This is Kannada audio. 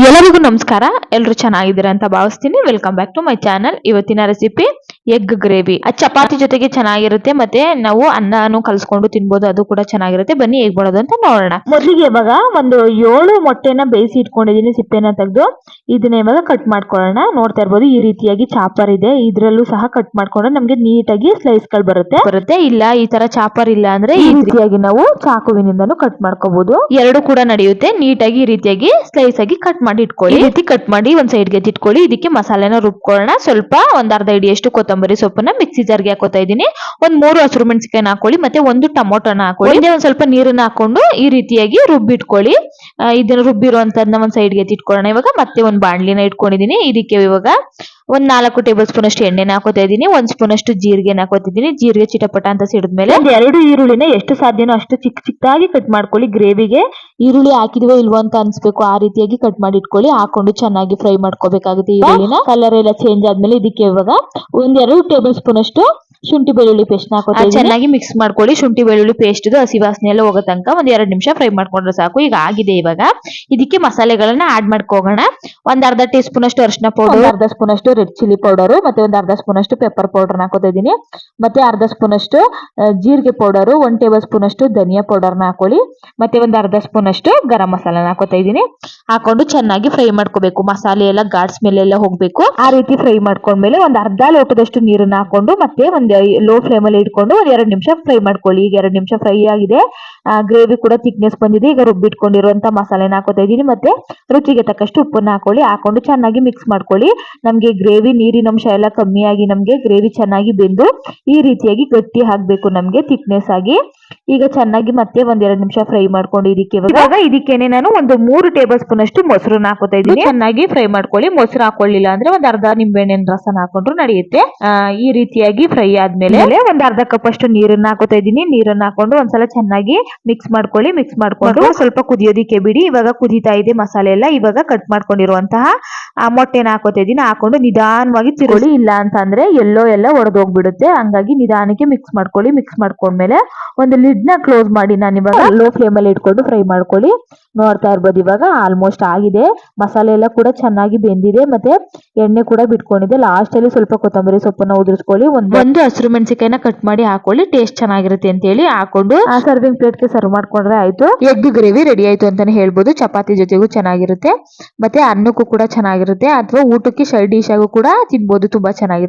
ಎಲ್ಲರಿಗೂ ನಮಸ್ಕಾರ. ಎಲ್ಲರೂ ಚೆನ್ನಾಗಿದ್ದೀರಾ ಅಂತ ಭಾವಿಸ್ತೀನಿ. Welcome back to my channel ಇವತ್ತಿನ ರೆಸಿಪಿ ಎಗ್ ಗ್ರೇವಿ ಅದು ಚಪಾತಿ ಜೊತೆಗೆ ಚೆನ್ನಾಗಿರುತ್ತೆ ಮತ್ತೆ ನಾವು ಅನ್ನನು ಕಲ್ಸ್ಕೊಂಡು ತಿನ್ಬೋದು. ಅದು ಕೂಡ ಚೆನ್ನಾಗಿರುತ್ತೆ. ಬನ್ನಿ ಹೇಗ್ ಮಾಡೋದು ಅಂತ ನೋಡೋಣ. ಮೊದಲಿಗೆ ಇವಾಗ ಒಂದು ಏಳು ಮೊಟ್ಟೆನ ಬೇಯಿಸಿ ಇಟ್ಕೊಂಡಿದೀನಿ ಸಿಪ್ಪೆನ ತೆಗೆದು. ಇದನ್ನ ಇವಾಗ ಕಟ್ ಮಾಡ್ಕೊಳ್ಳೋಣ. ನೋಡ್ತಾ ಇರ್ಬೋದು ಈ ರೀತಿಯಾಗಿ ಚಾಪರ್ ಇದೆ. ಇದ್ರಲ್ಲೂ ಸಹ ಕಟ್ ಮಾಡ್ಕೊಂಡ್ರೆ ನಮ್ಗೆ ನೀಟಾಗಿ ಸ್ಲೈಸ್ಗಳು ಬರುತ್ತೆ. ಬರುತ್ತೆ. ಇಲ್ಲ ಈ ತರ ಚಾಪರ್ ಇಲ್ಲ ಅಂದ್ರೆ ಈ ರೀತಿಯಾಗಿ ನಾವು ಚಾಕುವಿನಿಂದನೂ ಕಟ್ ಮಾಡ್ಕೋಬಹುದು ಎರಡು ಕೂಡ ನಡೆಯುತ್ತೆ. ನೀಟಾಗಿ ಈ ರೀತಿಯಾಗಿ ಸ್ಲೈಸ್ ಆಗಿ ಕಟ್ ಮಾಡಿ ಇಟ್ಕೊಳ್ಳಿ. ರೀತಿ ಕಟ್ ಮಾಡಿ ಒಂದ್ ಸೈಡ್ಗೆ ಇಟ್ಕೊಳ್ಳಿ ಇದಕ್ಕೆ ಮಸಾಲೆನ ರುಬ್ಕೊಳ್ಳೋಣ. ಸ್ವಲ್ಪ ಒಂದ್ ಅರ್ಧ ಹಿಡಿಯಷ್ಟು ಕೊತ್ತಂಬರಿ ಸೊಪ್ಪನ್ನ ಮಿಕ್ಸಿ ಜಾರ್ಗೆ ಹಾಕೋತಾ ಇದೀನಿ ಒಂದ್ ಮೂರು ಹಸಿರು ಮೆಣಸಿನಕಾಯಿನ ಹಾಕೊಳ್ಳಿ ಮತ್ತೆ ಒಂದು ಟೊಮೊಟೊನ ಹಾಕೊಳ್ಳಿ. ಒಂದೇ ಸ್ವಲ್ಪ ನೀರನ್ನ ಹಾಕೊಂಡು ಈ ರೀತಿಯಾಗಿ ರುಬ್ಬಿಟ್ಕೊಳ್ಳಿ. ಇದನ್ನ ರುಬ್ಬಿರುವಂತದ್ನ ಒಂದ್ ಸೈಡ್ಗೆ ಇಟ್ಕೊಳ್ಳೋಣ ಇವಾಗ ಮತ್ತೆ ಒಂದ್ ಬಾಣ್ಲಿನ ಇಟ್ಕೊಂಡಿದೀನಿ. ಇದಕ್ಕೆ ಇವಾಗ ಒಂದ್ ನಾಲ್ಕು ಟೇಬಲ್ ಸ್ಪೂನ್ ಅಷ್ಟು ಎಣ್ಣೆನ ಹಾಕೋತಾ ಇದೀನಿ ಒಂದ್ ಸ್ಪೂನ್ ಅಷ್ಟು ಜೀರಿಗೆ ಹಾಕೋತಿದ್ದೀನಿ. ಜೀರಿಗೆ ಚಿಟಪಟ ಅಂತ ಸಿಡಿದ್ಮೇಲೆ ಒಂದ್ ಎರಡು ಈರುಳ್ಳಿನ ಎಷ್ಟು ಸಾಧ್ಯನೋ ಅಷ್ಟು ಚಿಕ್ಕ ಚಿಕ್ಕದಾಗಿ ಕಟ್ ಮಾಡ್ಕೊಳ್ಳಿ. ಗ್ರೇವಿಗೆ ಈರುಳ್ಳಿ ಹಾಕಿದ್ವೋ ಇಲ್ವೋ ಅಂತ ಅನ್ಸ್ಬೇಕು. ಆ ರೀತಿಯಾಗಿ ಕಟ್ ಮಾಡಿ ಇಟ್ಕೊಳ್ಳಿ ಹಾಕೊಂಡು ಚೆನ್ನಾಗಿ ಫ್ರೈ ಮಾಡ್ಕೋಬೇಕಾಗುತ್ತೆ ಈರುಳ್ಳಿನ. ಕಲರ್ ಎಲ್ಲ ಚೇಂಜ್ ಆದ್ಮೇಲೆ ಇದಕ್ಕೆ ಇವಾಗ ಒಂದ್ ಎರಡು ಟೇಬಲ್ ಸ್ಪೂನ್ ಅಷ್ಟು ಶುಂಠಿ ಬೆಳ್ಳುಳ್ಳಿ ಪೇಸ್ಟ್ ಹಾಕೋತೀವಿ ಚೆನ್ನಾಗಿ ಮಿಕ್ಸ್ ಮಾಡ್ಕೊಳ್ಳಿ. ಶುಂಠಿ ಬೆಳ್ಳುಳ್ಳಿ ಪೇಸ್ಟ್ ಹಸಿ ವಾಸನೆ ಎಲ್ಲ ಹೋಗೋ ತನಕ ಒಂದ್ ಎರಡು ನಿಮಿಷ ಫ್ರೈ ಮಾಡ್ಕೊಂಡ್ರೆ ಸಾಕು. ಈಗ ಆಗಿದೆ ಇವಾಗ. ಇದಕ್ಕೆ ಮಸಾಲೆಗಳನ್ನ ಆಡ್ ಮಾಡ್ಕೋಗೋಣ. ಒಂದ್ ಅರ್ಧ ಟೀ ಸ್ಪೂನ್ ಅಷ್ಟು ಅರಿಶಿನ ಪೌಡರ್ ಅರ್ಧ ಸ್ಪೂನ್ ಅಷ್ಟು ರೆಡ್ ಚಿಲ್ಲಿ ಪೌಡರ್ ಮತ್ತೆ ಒಂದ್ ಅರ್ಧ ಸ್ಪೂನ್ ಅಷ್ಟು ಪೆಪ್ಪರ್ ಪೌಡರ್ ಹಾಕೋತಾ ಇದೀನಿ ಮತ್ತೆ ಅರ್ಧ ಸ್ಪೂನ್ ಅಷ್ಟು ಜೀರಿಗೆ ಪೌಡರ್ ಒನ್ ಟೇಬಲ್ ಸ್ಪೂನ್ ಅಷ್ಟು ಧನಿಯಾ ಪೌಡರ್ನ ಹಾಕೊಳ್ಳಿ. ಮತ್ತೆ ಒಂದ್ ಅರ್ಧ ಸ್ಪೂನ್ ಅಷ್ಟು ಗರಂ ಮಸಾಲಾನ ಹಾಕೋತಾ ಇದೀನಿ ಹಾಕೊಂಡು ಚೆನ್ನಾಗಿ ಫ್ರೈ ಮಾಡ್ಕೋಬೇಕು. ಮಸಾಲೆ ಎಲ್ಲ ಗಾಡ್ಸ್ ಮೇಲೆ ಎಲ್ಲ ಹೋಗ್ಬೇಕು. ಆ ರೀತಿ ಫ್ರೈ ಮಾಡ್ಕೊಂಡ್ಮೇಲೆ ಒಂದ್ ಅರ್ಧ ಲೋಟದಷ್ಟು ನೀರನ್ನ ಹಾಕೊಂಡು ಮತ್ತೆ ಒಂದ್ ಲೋ ಫ್ಲೇಮಲ್ಲಿ ಇಟ್ಕೊಂಡು ಒಂದು ಎರಡು ನಿಮಿಷ ಫ್ರೈ ಮಾಡ್ಕೊಳ್ಳಿ. ಈಗ ಎರಡು ನಿಮಿಷ ಫ್ರೈ ಆಗಿದೆ. ಗ್ರೇವಿ ಕೂಡ ಥಿಕ್ನೆಸ್ ಬಂದಿದೆ. ಈಗ ರುಬ್ಬಿಟ್ಕೊಂಡಿರುವಂಥ ಮಸಾಲೆನ ಹಾಕೋತಾ ಇದ್ದೀನಿ. ಮತ್ತೆ ರುಚಿಗೆ ತಕ್ಕಷ್ಟು ಉಪ್ಪನ್ನ ಹಾಕೊಳ್ಳಿ. ಹಾಕೊಂಡು ಚೆನ್ನಾಗಿ ಮಿಕ್ಸ್ ಮಾಡ್ಕೊಳ್ಳಿ. ನಮಗೆ ಗ್ರೇವಿ ನೀರಿನಂಶ ಎಲ್ಲ ಕಮ್ಮಿಯಾಗಿ ನಮಗೆ ಗ್ರೇವಿ ಚೆನ್ನಾಗಿ ಬೆಂದು ಈ ರೀತಿಯಾಗಿ ಗಟ್ಟಿ ಹಾಕಬೇಕು ನಮಗೆ ಥಿಕ್ನೆಸ್ ಆಗಿ. ಈಗ ಚೆನ್ನಾಗಿ ಮತ್ತೆ ಒಂದೆರಡು ಎರಡ್ ನಿಮಿಷ ಫ್ರೈ ಮಾಡ್ಕೊಂಡು ಇದಕ್ಕೆ ಇವಾಗ ಇದಕ್ಕೇನೆ ನಾನು ಒಂದು ಮೂರು ಟೇಬಲ್ ಸ್ಪೂನ್ ಅಷ್ಟು ಮೊಸರನ್ನ ಹಾಕೋತಾ ಇದ್ದೀನಿ. ಚೆನ್ನಾಗಿ ಫ್ರೈ ಮಾಡ್ಕೊಳ್ಳಿ. ಮೊಸರು ಹಾಕೊಳ್ಳಿಲ್ಲ ಅಂದ್ರೆ ಒಂದು ಅರ್ಧ ನಿಂಬೆಹಣ್ಣಿನ ರಸನ ಹಾಕೊಂಡ್ರು ನಡೆಯುತ್ತೆ. ಈ ರೀತಿಯಾಗಿ ಫ್ರೈ ಆದ್ಮೇಲೆ ಒಂದ್ ಅರ್ಧ ಕಪ್ ಅಷ್ಟು ನೀರನ್ನ ಹಾಕೋತಾ ಇದೀನಿ ನೀರನ್ನ ಹಾಕೊಂಡು ಒಂದ್ಸಲ ಚೆನ್ನಾಗಿ ಮಿಕ್ಸ್ ಮಾಡ್ಕೊಳ್ಳಿ ಮಿಕ್ಸ್ ಮಾಡ್ಕೊಂಡು ಸ್ವಲ್ಪ ಕುದಿಯೋದಿಕ್ಕೆ ಬಿಡಿ. ಇವಾಗ ಕುದಿತಾ ಇದೆ ಮಸಾಲೆ ಎಲ್ಲ. ಇವಾಗ ಕಟ್ ಮಾಡ್ಕೊಂಡಿರುವಂತಹ ಆ ಮೊಟ್ಟೆನ ಹಾಕೋತಾ ಇದೀನಿ ಹಾಕೊಂಡು ನಿಧಾನವಾಗಿ ತಿರುಳಿ ಇಲ್ಲ ಅಂತ ಅಂದ್ರೆ ಎಲ್ಲೋ ಎಲ್ಲ ಒಡೆದೋಗ್ಬಿಡುತ್ತೆ. ಹಂಗಾಗಿ ನಿಧಾನಕ್ಕೆ ಮಿಕ್ಸ್ ಮಾಡ್ಕೊಳ್ಳಿ. ಮಿಕ್ಸ್ ಮಾಡ್ಕೊಂಡ್ಮೇಲೆ ಒಂದು ಲಿಡ್ನ ಕ್ಲೋಸ್ ಮಾಡಿ ನಾನು ಇವಾಗ ಲೋ ಫ್ಲೇಮ್ ಅಲ್ಲಿ ಇಟ್ಕೊಂಡು ಫ್ರೈ ಮಾಡ್ಕೊಳ್ಳಿ. ನೋಡ್ತಾ ಇರ್ಬೋದು ಇವಾಗ ಆಲ್ಮೋಸ್ಟ್ ಆಗಿದೆ. ಮಸಾಲೆ ಎಲ್ಲ ಕೂಡ ಚೆನ್ನಾಗಿ ಬೆಂದಿದೆ ಮತ್ತೆ ಎಣ್ಣೆ ಕೂಡ ಬಿಟ್ಕೊಂಡಿದೆ. ಲಾಸ್ಟ್ ಅಲ್ಲಿ ಸ್ವಲ್ಪ ಕೊತ್ತಂಬರಿ ಸೊಪ್ಪನ್ನ ಉದುರಿಸ್ಕೊಳ್ಳಿ. ಒಂದು ಒಂದು ಹಸಿರು ಮೆಣಸಿಕಾಯಿನ ಕಟ್ ಮಾಡಿ ಹಾಕೊಳ್ಳಿ. ಟೇಸ್ಟ್ ಚೆನ್ನಾಗಿರುತ್ತೆ ಅಂತ ಹೇಳಿ ಹಾಕೊಂಡು ಆ ಸರ್ವಿಂಗ್ ಪ್ಲೇಟ್ಗೆ ಸರ್ವ್ ಮಾಡ್ಕೊಂಡ್ರೆ ಆಯ್ತು. ಎಗ್ ಗ್ರೇವಿ ರೆಡಿ ಆಯ್ತು ಅಂತಾನೆ ಹೇಳ್ಬೋದು. ಚಪಾತಿ ಜೊತೆಗೂ ಚೆನ್ನಾಗಿರುತ್ತೆ. ಮತ್ತೆ ಅನ್ನಕ್ಕೂ ಕೂಡ ಚೆನ್ನಾಗಿರುತ್ತೆ. ಅಥವಾ ಊಟಕ್ಕೆ ಸೈಡ್ ಡಿಶ್ ಆಗು ಕೂಡ ತಿನ್ಬೋದು. ತುಂಬಾ ಚೆನ್ನಾಗಿರುತ್ತೆ.